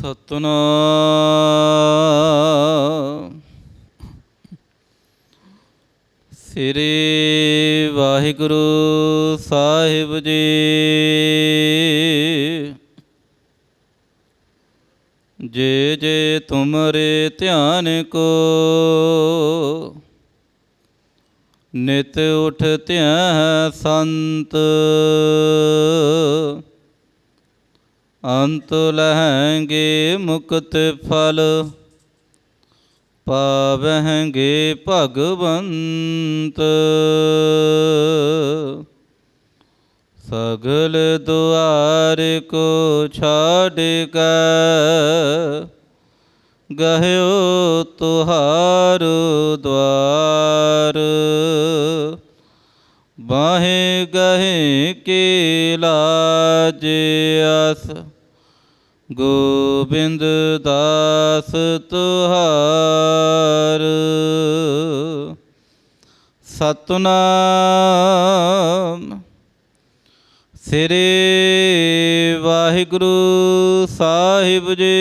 ਸਤਨਾਮ ਸ੍ਰੀ ਵਾਹਿਗੁਰੂ ਸਾਹਿਬ ਜੀ। ਜੇ ਜੇ ਤੁਮਰੇ ਧਿਆਨ ਕੋ ਨਿਤ ਉਠ ਧਿਆ ਸੰਤ। ਅੰਤ ਲਹੰਗੇ ਮੁਕਤ ਫਲ, ਪਾਵਹਿੰਗੇ ਭਗਵੰਤ। ਸਗਲ ਦੁਆਰ ਕੋ ਛਾੜ ਕੇ, ਗਹਿਓ ਤੁਹਾਰ ਦਵਾਰ ਬਾਹੇ ਗਹੇ ਕੇ ਲਾਜ ਆਸ ਗੋਬਿੰਦ ਦਾਸ ਤੁਹਾਰ ਸਤਨਾਮ। ਸ੍ਰੀ ਵਾਹਿਗੁਰੂ ਸਾਹਿਬ ਜੀ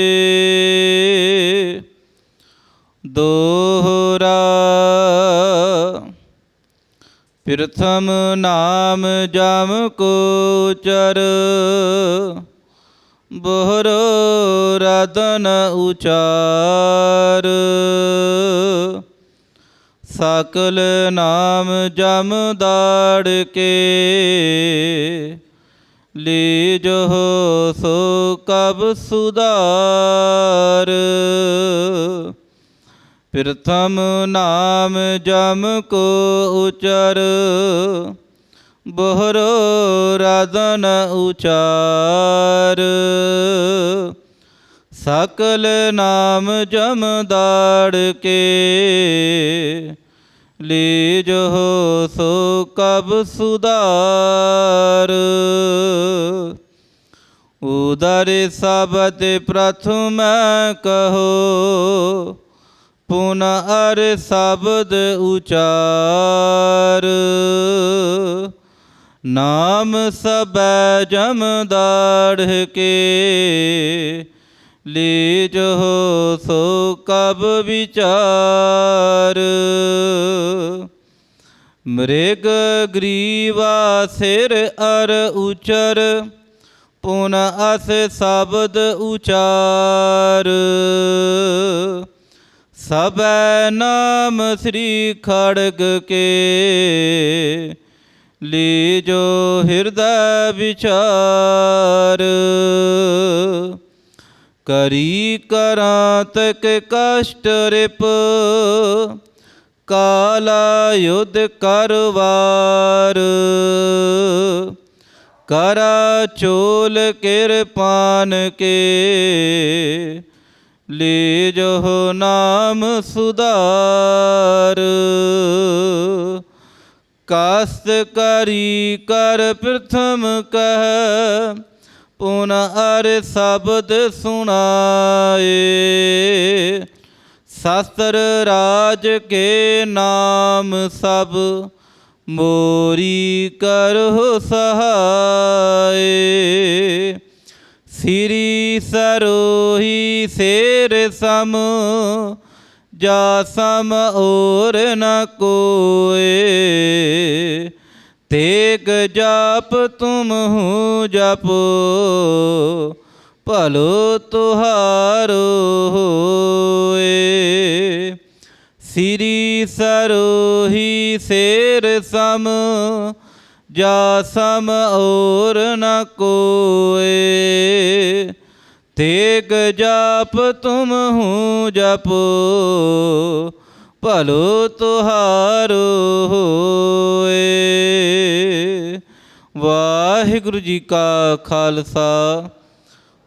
ਦੋਹਰਾ ਪ੍ਰਥਮ ਨਾਮ ਜਮ ਕੋ ਚਰ। ਬੋਹਰੋ ਰਦਨ ਉਚਾਰ। ਸਕਲ ਨਾਮ ਜਮ ਦਾੜ ਕੇ, ਲੀਜੋ ਸੋ ਕਬ ਸੁਧਾਰ। ਪ੍ਰਥਮ ਨਾਮ ਜਮ ਕੋ ਉਚਰ ਬੋਹਰੋ ਰਦਨ ਉਚਾਰ। ਸਕਲ ਨਾਮ ਜਮ ਦਾੜ ਕੇ, ਲੀਜੋ ਸੋ ਕਬ ਸੁਧਾਰ। ਉਦਰ ਸਬਦ ਪ੍ਰਥਮ ਕਹੋ, ਪੁਨ ਅਰ ਸ਼ਬਦ ਉਚਾਰ। ਨਾਮ ਸਬੈ ਜਮਦਾੜ ਕੇ, ਲੀਜ ਹੋ ਸੋ ਕਬ ਵਿਚਾਰ। ਮ੍ਰਿਗ ਗਰੀਵਾ ਸਿਰ ਅਰ ਉਚਰ, ਪੁਨ ਅਸ ਸ਼ਬਦ ਉਚਾਰ। ਸਬੈ ਨਾਮ ਸ੍ਰੀ ਖੜਗ ਕੇ ਲੀਜੋ ਹਿਰਦੈ ਵਿਚਾਰ। ਕਰੀ ਕਰਾਂ ਤਕ ਕਸ਼ਟ ਰਿਪ, ਕਾਲਾ ਯੁਧ ਕਰਵਾਰ ਕਰਾ ਚੋਲ ਕਿਰਪਾਨ ਕੇ, ਲੀਜੋ ਨਾਮ ਸੁਧਾਰ। ਕਾਸਤ ਕਰੀ ਕਰ ਪ੍ਰਥਮ ਕਹਿ, ਪੁਨ ਅਰ ਸ਼ਬਦ ਸੁਣਾਏ। ਸ਼ਾਸਤਰ ਰਾਜ ਕੇ ਨਾਮ ਸਭ ਮੋਰੀ ਕਰਹੁ ਸਹਾਏ। ਸ੍ਰੀ ਸਰੋਹੀ ਸੇਰ ਸਮ ਜਾ ਸਮ ਔਰ ਨ ਕੋਏ। ਤੇਗ ਜਾਪ ਤੁਮ ਹੂੰ ਜਪੋ, ਭਲੋ ਤੁਹਾਰੋ ਹੋਏ। ਸ੍ਰੀ ਸਰੋਹੀ ਸੇਰ ਸਮ, ਜਾ ਸਮ ਔਰ ਨ ਕੋਏ। ਤੇਗ ਜਾਪ ਤੁਮ ਹੂੰ ਜਪੋ, ਭਲੋ ਤੁਹਾਰੋ ਹੋਏ। ਵਾਹਿਗੁਰੂ ਜੀ ਕਾ ਖਾਲਸਾ,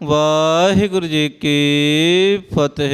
ਵਾਹਿਗੁਰੂ ਜੀ ਕੀ ਫਤਿਹ।